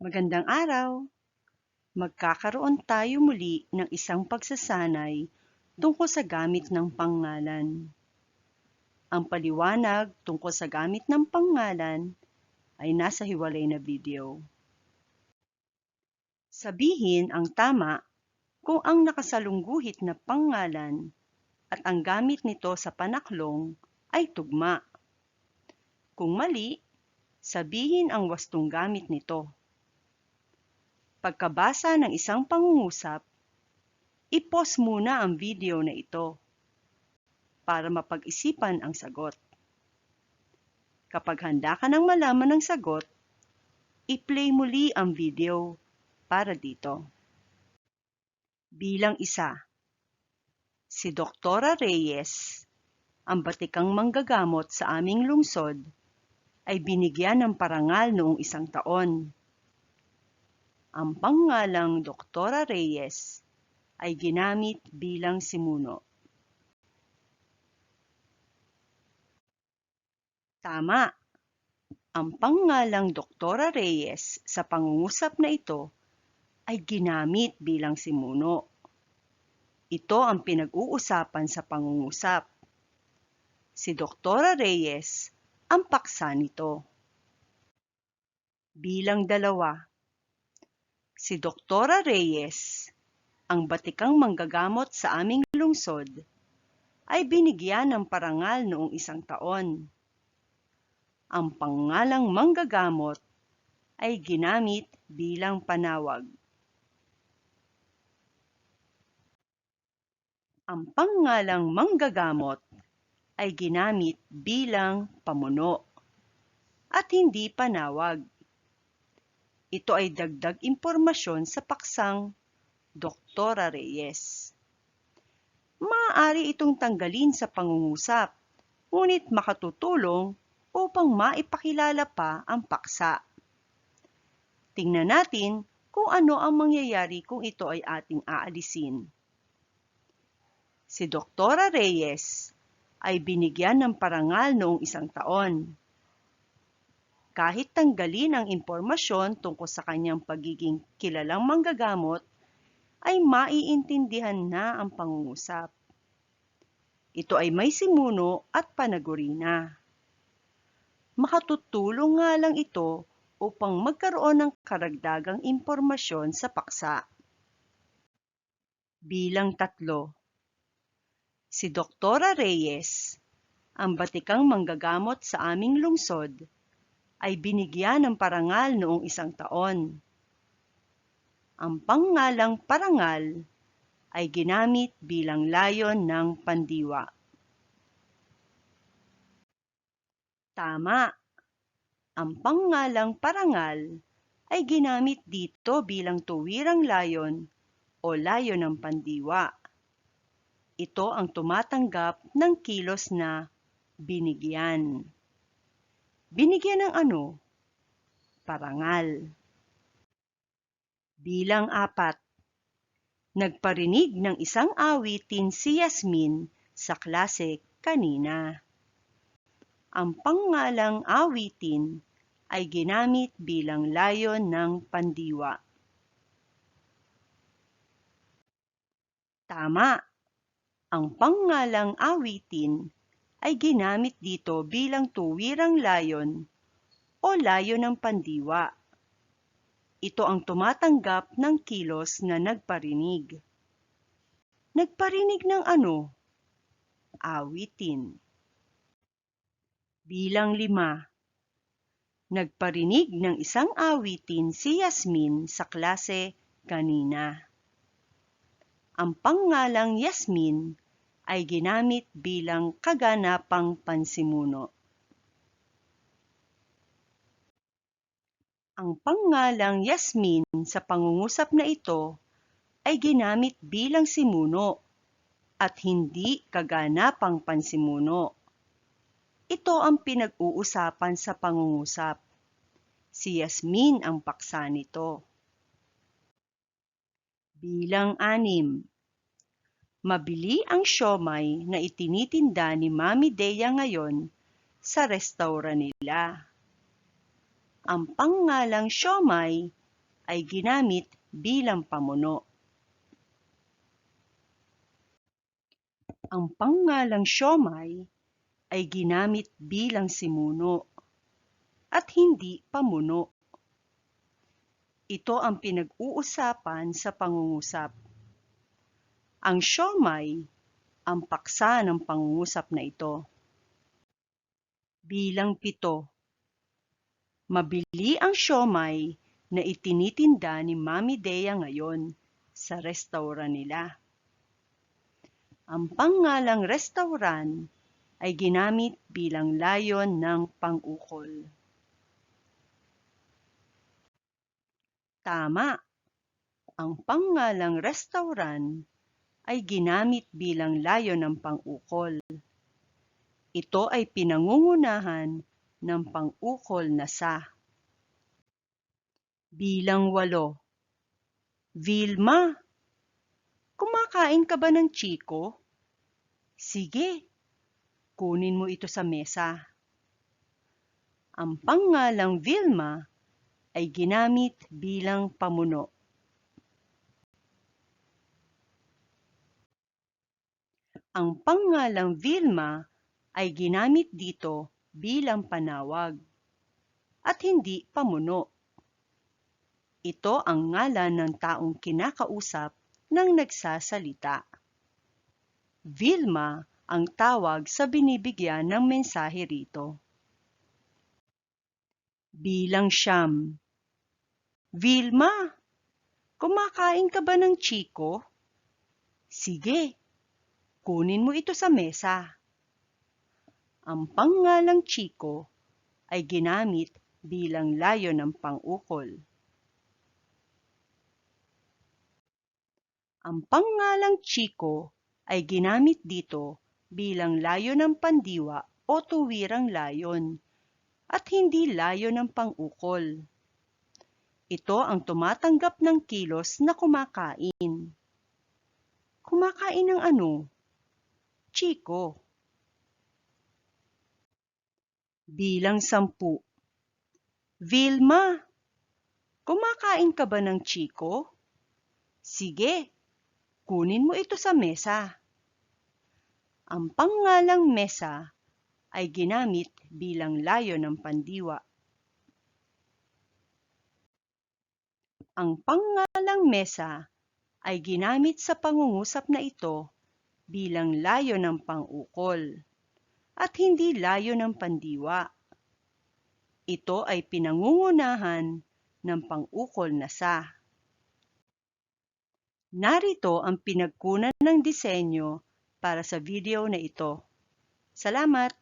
Magandang araw! Magkakaroon tayo muli ng isang pagsasanay tungkol sa gamit ng pangalan. Ang paliwanag tungkol sa gamit ng pangalan ay nasa hiwalay na video. Sabihin ang tama kung ang nakasalungguhit na pangalan at ang gamit nito sa panaklong ay tugma. Kung mali, sabihin ang wastong gamit nito. Pagkabasa ng isang pangungusap, i-pause muna ang video na ito para mapag-isipan ang sagot. Kapag handa ka nang malaman ang sagot, i-play muli ang video para dito. Bilang isa, si Doktora Reyes, ang batikang manggagamot sa aming lungsod, ay binigyan ng parangal noong isang taon. Ang pangalang Doktora Reyes ay ginamit bilang simuno. Tama! Ang pangalang Doktora Reyes sa pangungusap na ito ay ginamit bilang simuno. Ito ang pinag-uusapan sa pangungusap. Si Doktora Reyes ang paksa nito. Bilang dalawa, si Doktora Reyes, ang batikang manggagamot sa aming lungsod, ay binigyan ng parangal noong isang taon. Ang pangalang manggagamot ay ginamit bilang panawag. Ang pangalang manggagamot ay ginamit bilang pamuno at hindi panawag. Ito ay dagdag impormasyon sa paksang Doktora Reyes. Maaari itong tanggalin sa pangungusap, ngunit makatutulong upang maipakilala pa ang paksa. Tingnan natin kung ano ang mangyayari kung ito ay ating aalisin. Si Doktora Reyes ay binigyan ng parangal noong isang taon. Kahit tanggalin ang impormasyon tungkol sa kanyang pagiging kilalang manggagamot, ay maiintindihan na ang pangungusap. Ito ay may simuno at panagurina. Makatutulong nga lang ito upang magkaroon ng karagdagang impormasyon sa paksa. Bilang tatlo, si Doktora Reyes, ang batikang manggagamot sa aming lungsod, ay binigyan ng parangal noong isang taon. Ang pangalang parangal ay ginamit bilang layon ng pandiwa. Tama! Ang pangalang parangal ay ginamit dito bilang tuwirang layon o layon ng pandiwa. Ito ang tumatanggap ng kilos na binigyan. Binigyan ng ano? Parangal. Bilang apat, nagparinig ng isang awitin si Yasmin sa klase kanina. Ang pangalang awitin ay ginamit bilang layon ng pandiwa. Tama! Ang pangalang awitin ay ginamit dito bilang tuwirang layon o layon ng pandiwa. Ito ang tumatanggap ng kilos na nagparinig. Nagparinig ng ano? Awitin. Bilang lima. Nagparinig ng isang awitin si Yasmin sa klase kanina. Ang pangalang Yasmin ay ginamit bilang kaganapang pansimuno. Ang pangalang Yasmin sa pangungusap na ito ay ginamit bilang simuno at hindi kaganapang pansimuno. Ito ang pinag-uusapan sa pangungusap. Si Yasmin ang paksa nito. Bilang anim. Mabili ang siomay na itinitinda ni Mami Dea ngayon sa restaurant nila. Ang pangalang siomay ay ginamit bilang pamuno. Ang pangalang siomay ay ginamit bilang simuno at hindi pamuno. Ito ang pinag-uusapan sa pangungusap. Ang siomay ang paksa ng pangungusap na ito. Bilang pito. Mabili ang siomay na itinitinda ni Mami Dea ngayon sa restaurant nila. Ang pangalang restaurant ay ginamit bilang layon ng pang-ukol. Tama. Ang pangalang restaurant ay ginamit bilang layon ng pang-ukol. Ito ay pinangungunahan ng pang-ukol na sa. Bilang walo. Vilma, kumakain ka ba ng chiko? Sige, kunin mo ito sa mesa. Ang pangalang Vilma ay ginamit bilang pamuno. Ang pangalang Vilma ay ginamit dito bilang panawag at hindi pamuno. Ito ang ngalan ng taong kinakausap ng nagsasalita. Vilma ang tawag sa binibigyan ng mensahe rito. Bilang siyam. Vilma, kumakain ka ba ng chiko? Sige, kunin mo ito sa mesa. Ang pangalang chiko ay ginamit bilang layo ng pang-ukol. Ang pangalang chiko ay ginamit dito bilang layo ng pandiwa o tuwirang layon at hindi layo ng pang-ukol. Ito ang tumatanggap ng kilos na kumakain. Kumakain ng ano? Chiko. Bilang sampu. Vilma, kumakain ka ba ng chiko? Sige, kunin mo ito sa mesa. Ang pangalang mesa ay ginamit bilang layo ng pandiwa. Ang pangalang mesa ay ginamit sa pangungusap na ito bilang layo ng pang-ukol at hindi layo ng pandiwa. Ito ay pinangungunahan ng pang-ukol na sa. Narito ang pinagkunan ng disenyo para sa video na ito. Salamat!